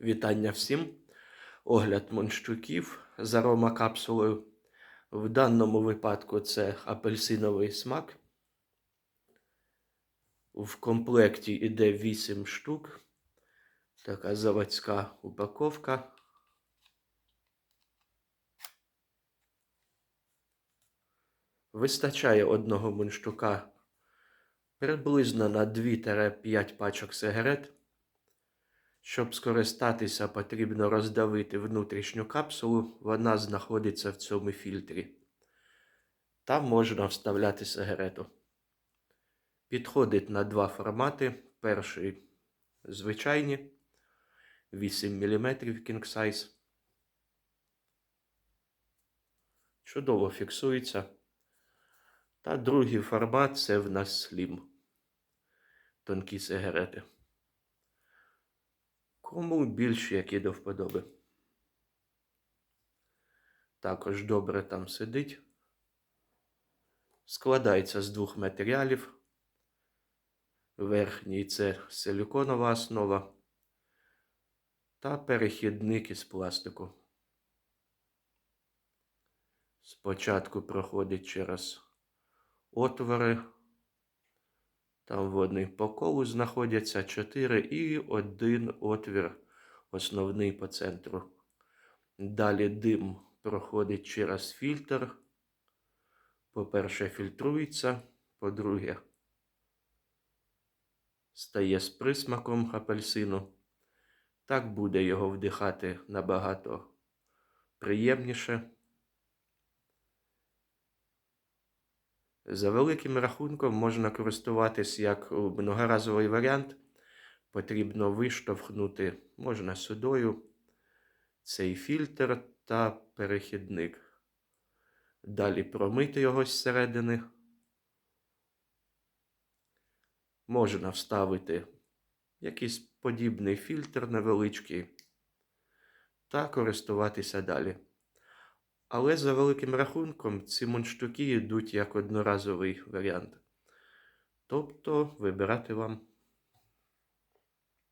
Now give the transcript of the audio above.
Вітання всім. Огляд монщуків з аромакапсулою. В даному випадку це апельсиновий смак. В комплекті йде 8 штук. Така заводська упаковка. Вистачає одного мундштука приблизно на 2-5 пачок сигарет. Щоб скористатися, потрібно роздавити внутрішню капсулу. Вона знаходиться в цьому фільтрі. Там можна вставляти сигарету. Підходить на два формати. Перший звичайні 8 мм King Size. Чудово фіксується. Та другий формат це в нас Slim. Тонкі сигарети. Кому більш які до вподоби. Також добре там сидить. Складається з двох матеріалів. Верхній це силіконова основа та перехідник із пластику. Спочатку проходить через отвори. Там вони по колу знаходяться 4 і один отвір основний по центру. Далі дим проходить через фільтр. По-перше, фільтрується, по-друге, стає з присмаком апельсину. Так буде його вдихати набагато приємніше. За великим рахунком можна користуватись як многоразовий варіант. Потрібно виштовхнути можна судою цей фільтр та перехідник. Далі промити його зсередини. Можна вставити якийсь подібний фільтр невеличкий та користуватися далі. Але за великим рахунком ці мундштуки йдуть як одноразовий варіант. Тобто вибирати вам.